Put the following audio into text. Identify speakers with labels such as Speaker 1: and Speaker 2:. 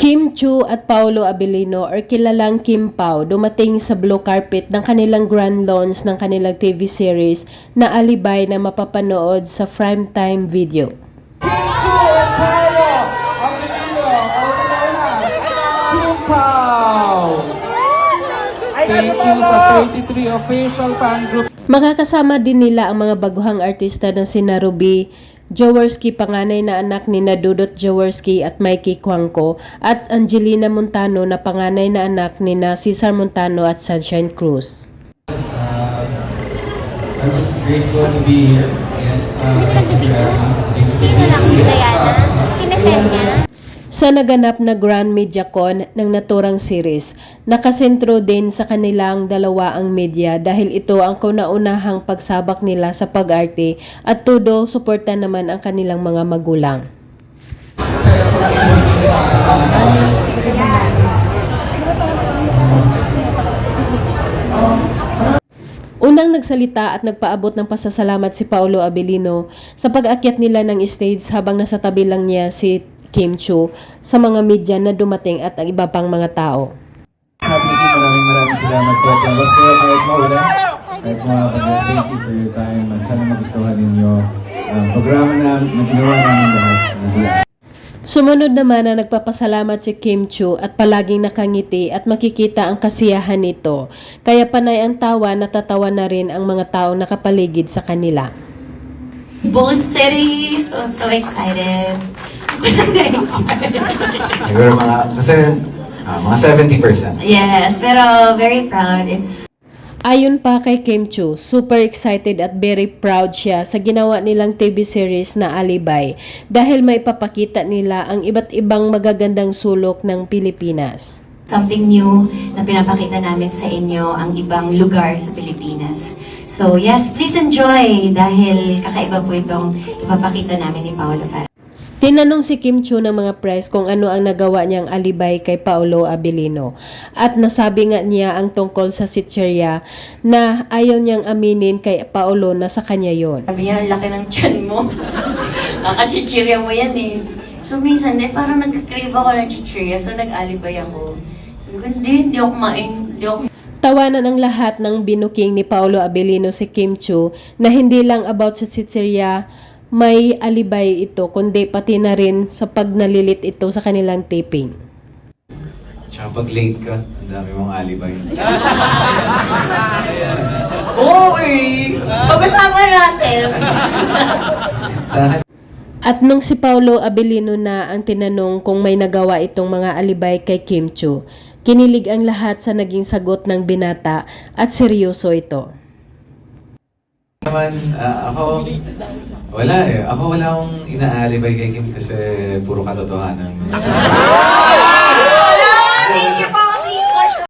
Speaker 1: Chu at Paolo Abilino or kilalang Kim Pao dumating sa blue carpet ng kanilang grand launch ng kanilang TV series na Alibay na mapapanood sa primetime video.
Speaker 2: Pinsu at Paolo Abilino. Kim Pao. Thank you sa 33 official fan group
Speaker 1: Makakasama din nila ang mga baguhang artista na sina Ruby Jaworski, panganay na anak ni Dudot Jaworski at Mikey Kwangko at Angelina Montano na panganay na anak ni na Cesar Montano at Sunshine Cruz.
Speaker 3: I'm just grateful to be here. And uh,
Speaker 1: Sa naganap na Grand MediaCon ng naturang series, nakasentro din sa kanilang dalawa ang media dahil ito ang kauna-unahang pagsabak nila sa pag-arte at todo suporta naman ang kanilang mga magulang. Unang nagsalita at nagpaabot ng pasasalamat si Paolo Abilino sa pag-akyat nila ng stage habang nasa tabi lang niya si Kim Chu sa mga media na dumating at ang iba pang mga tao.
Speaker 3: Sabi niyo, maraming maraming salamat po. At labas kayo kahit maulan. Kahit mababa. Thank you for your time. At sana magustuhan ninyo ang programa na, na ginawa namin lahat.
Speaker 1: Sumunod naman na nagpapasalamat si Kim Chu at palaging nakangiti at makikita ang kasiyahan nito. Kaya panay ang tawa natatawa na rin ang mga tao nakapaligid sa kanila.
Speaker 4: Both series! Oh, so excited. Ako lang excited.
Speaker 5: Siguro mga, kasi ah, mga 70%.
Speaker 4: Yes, pero very proud. It's
Speaker 1: Ayon pa kay Kim Chu, super excited at very proud siya sa ginawa nilang TV series na Alibay dahil may papakita nila ang iba't ibang magagandang sulok ng Pilipinas.
Speaker 4: something new na pinapakita namin sa inyo ang ibang lugar sa Pilipinas. So yes, please enjoy dahil kakaiba po itong ipapakita namin ni Paolo Farah.
Speaker 1: Tinanong si Kim Chu ng mga press kung ano ang nagawa niyang alibay kay Paolo Abilino at nasabi nga niya ang tungkol sa sitcherya na ayaw niyang aminin kay Paolo na sa kanya yon.
Speaker 4: Sabi niya, laki ng tiyan mo. Kakachichirya mo yan eh. So minsan, eh, parang nagkakrave ako ng chichirya, so nag-alibay ako. Sabi ko, hindi, hindi ako kumain, hindi ako
Speaker 1: Tawanan ang lahat ng binuking ni Paolo Abilino si Kim Chu na hindi lang about sa sitserya may alibay ito kundi pati na rin sa pag nalilit ito sa kanilang taping.
Speaker 5: Tsaka pag late ka, ang dami mong alibay.
Speaker 4: Oo eh! Pag-usapan natin!
Speaker 1: At nung si Paulo Abilino na ang tinanong kung may nagawa itong mga alibay kay Kim Chu, kinilig ang lahat sa naging sagot ng binata at seryoso ito.
Speaker 5: naman, ah, ako, wala eh. Ako wala akong inaalibay kay Kim kasi puro katotohanan.